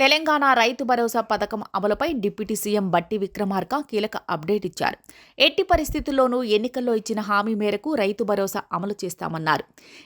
తెలంగాణ రైతు భరోసా పథకం అమలుపై deputy CM బట్టి విక్రమార్క కీలక అప్డేట్ ఇచ్చారు. ఎట్టి పరిస్థితుల్లోనూ ఎన్నికల్లో ఇచ్చిన హామీ మేరకు రైతు భరోసా అమలు చేస్తామన్నారు.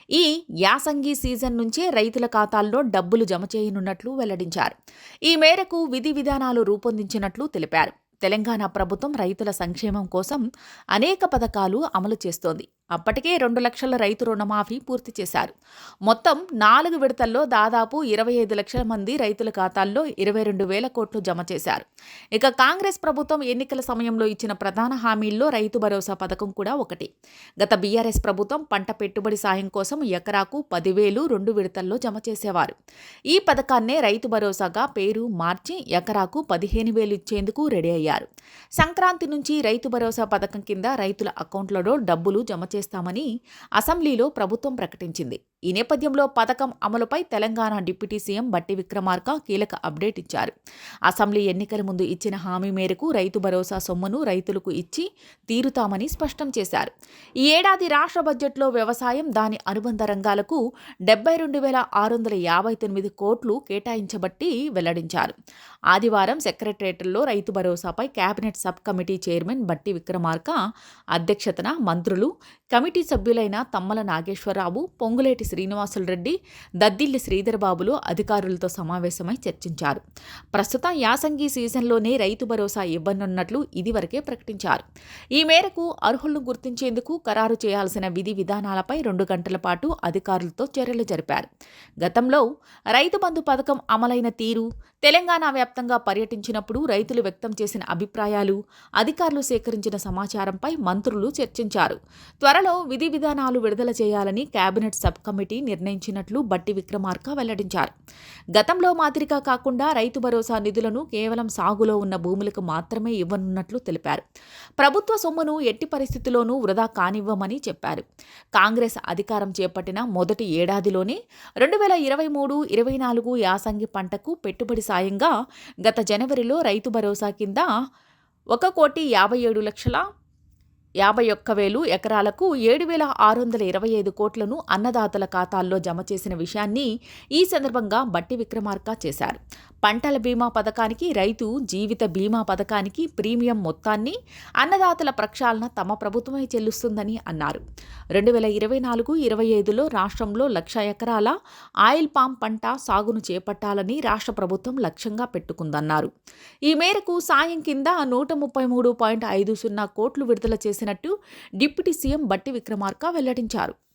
ఈ యాసంగి సీజన్ నుంచే రైతుల ఖాతాల్లో డబ్బులు జమ చేయనున్నట్లు వెల్లడించారు. ఈ మేరకు విధి విధానాలు రూపొందించినట్లు తెలిపారు. తెలంగాణ ప్రభుత్వం రైతుల సంక్షేమం కోసం అనేక పథకాలు అమలు చేస్తోంది. అప్పటికే రెండు లక్షల రైతు రుణమాఫీ పూర్తి చేశారు. మొత్తం నాలుగు విడతల్లో దాదాపు ఇరవై ఐదు లక్షల మంది రైతుల ఖాతాల్లో ఇరవై రెండు వేల కోట్లు జమ చేశారు. ఇక కాంగ్రెస్ ప్రభుత్వం ఎన్నికల సమయంలో ఇచ్చిన ప్రధాన హామీల్లో రైతు భరోసా పథకం కూడా ఒకటి. గత బీఆర్ఎస్ ప్రభుత్వం పంట పెట్టుబడి సాయం కోసం ఎకరాకు పదివేలు రెండు విడతల్లో జమ చేసేవారు. ఈ పథకాన్నే రైతు భరోసాగా పేరు మార్చి ఎకరాకు పదిహేను వేలు ఇచ్చేందుకు రెడీ అయ్యారు. సంక్రాంతి నుంచి రైతు భరోసా పథకం కింద రైతుల అకౌంట్లలో డబ్బులు జమ చేస్తామని అసెంబ్లీలో ప్రభుత్వం ప్రకటించింది. ఈ నేపథ్యంలో పథకం అమలుపై తెలంగాణ డిప్యూటీ సీఎం బట్టి విక్రమార్క కీలక అప్డేట్ ఇచ్చారు. అసెంబ్లీ ఎన్నికల ముందు ఇచ్చిన హామీ మేరకు రైతు భరోసా సొమ్మును రైతులకు ఇచ్చి తీరుతామని స్పష్టం చేశారు. ఈ ఏడాది రాష్ట్ర బడ్జెట్లో వ్యవసాయం దాని అనుబంధ రంగాలకు డెబ్బై రెండు వేల ఆరు వందల యాభై తొమ్మిది కోట్లు కేటాయించబట్టి వెల్లడించారు. ఆదివారం సెక్రటరియట్లో రైతు భరోసాపై cabinet sub committee chairman Bhatti Vikramarka అధ్యక్షతన మంత్రులు కమిటీ సభ్యులైన తమ్మల నాగేశ్వరరావు పొంగులేటి శ్రీనివాసుల రెడ్డి దద్దిల్లి శ్రీధర్బాబులు అధికారులతో సమావేశమై చర్చించారు. ప్రస్తుతం యాసంగి సీజన్లోనే రైతు భరోసా ఇవ్వనున్నట్లు ఇదివరకే ప్రకటించారు. ఈ మేరకు అర్హులను గుర్తించేందుకు ఖరారు చేయాల్సిన విధి విధానాలపై రెండు గంటల పాటు అధికారులతో చర్యలు జరిపారు. గతంలో రైతు బంధు పథకం అమలైన తీరు తెలంగాణ వ్యాప్తంగా పర్యటించినప్పుడు రైతులు వ్యక్తం చేసిన అభిప్రాయాలు అధికారులు సేకరించిన సమాచారంపై మంత్రులు చర్చించారు. త్వరలో విధి విధానాలు విడుదల చేయాలని కేబినెట్ సబ్ కమిటీ నిర్ణయించినట్లు బట్టి విక్రమార్క వెల్లడించారు. గతంలో మాదిరిగా కాకుండా రైతు భరోసా నిధులను కేవలం సాగులో ఉన్న భూములకు మాత్రమే ఇవ్వనున్నట్లు తెలిపారు. ప్రభుత్వ సొమ్మును ఎట్టి పరిస్థితుల్లోనూ వృధా కానివ్వమని చెప్పారు. కాంగ్రెస్ అధికారం చేపట్టిన మొదటి ఏడాదిలోనే రెండు వేల ఇరవై మూడు ఇరవై నాలుగు యాసంగి పంటకు పెట్టుబడి సాయంగా గత జనవరిలో రైతు భరోసా కింద ఒక కోటి యాభై ఏడు లక్షల యాభై ఒక్క వేలు ఎకరాలకు ఏడు వేల ఆరు వందల ఇరవై ఐదు కోట్లను అన్నదాతల ఖాతాల్లో జమ చేసిన విషయాన్ని ఈ సందర్భంగా బట్టి విక్రమార్క చేశారు. పంటల బీమా పథకానికి రైతు జీవిత బీమా పథకానికి ప్రీమియం మొత్తాన్ని అన్నదాతల ప్రక్షాళన తమ ప్రభుత్వమే చెల్లిస్తుందని అన్నారు. రెండు వేల ఇరవై నాలుగు ఇరవై ఐదులో రాష్ట్రంలో లక్ష ఎకరాల ఆయిల్ పామ్ పంట సాగును చేపట్టాలని రాష్ట్ర ప్రభుత్వం లక్ష్యంగా పెట్టుకుందన్నారు. ఈ మేరకు సాయం కింద నూట ముప్పై మూడు పాయింట్ ఐదు సున్నా కోట్లు విడుదల చేసినట్టు డిప్యూటీ సీఎం బట్టి విక్రమార్క వెల్లడించారు.